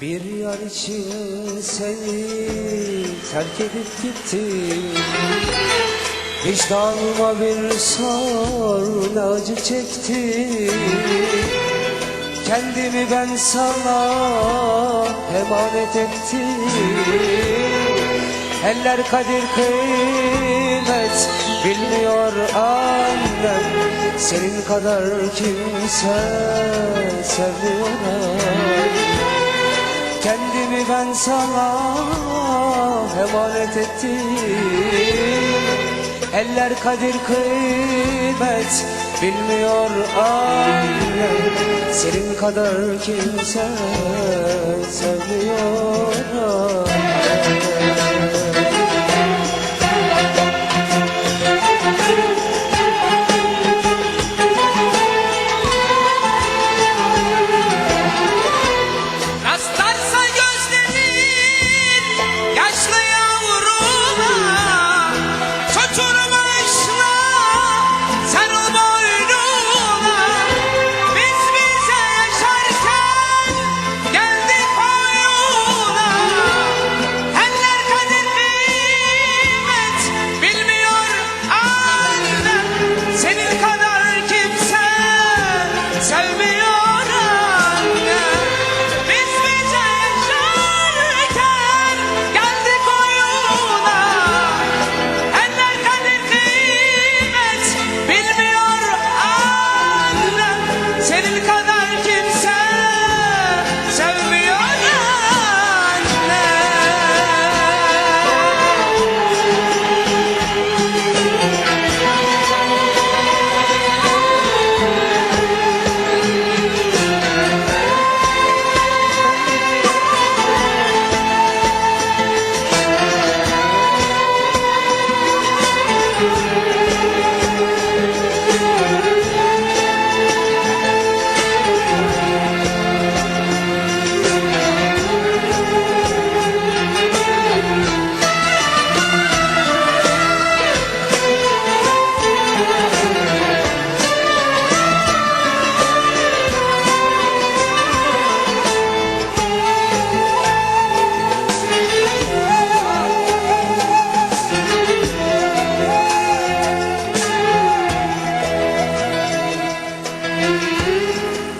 Bir yar için seni terk edip gittim. Vicdanıma bir sor ne acı çektim. Kendimi ben sana emanet ettim. Eller kadir kıymet bilmiyor annem. Senin kadar kimse sevmiyor Kendimi ben sana emanet ettim. Eller kadir kıymet bilmiyor annem. Senin kadar kimse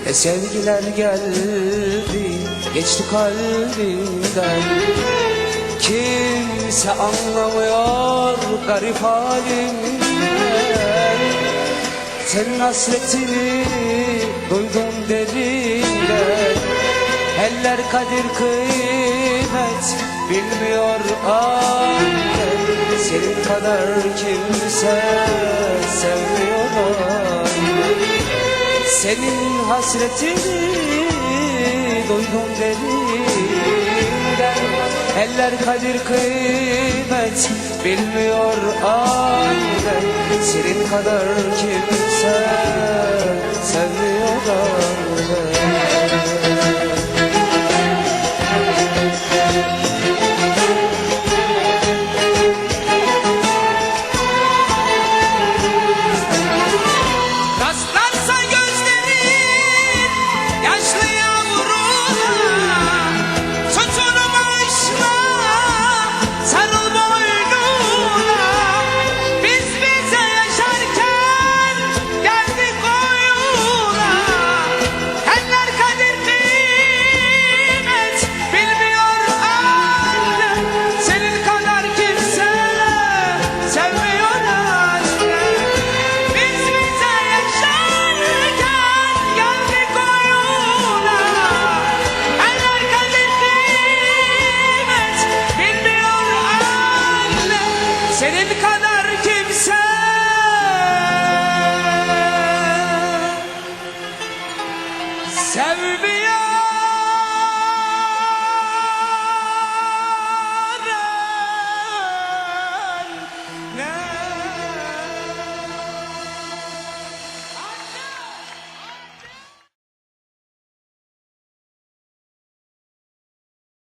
E sevgiler geldi geçti kalbimden Kimse anlamıyor garip halimden Senin hasretini duydum derinden Eller kadir kıymet bilmiyor annem. Senin kadar kimse sevmiyor senin hasretini duydum derinden. Eller kadir kıymet bilmiyor aile Senin kadar kimse sevmiyor da.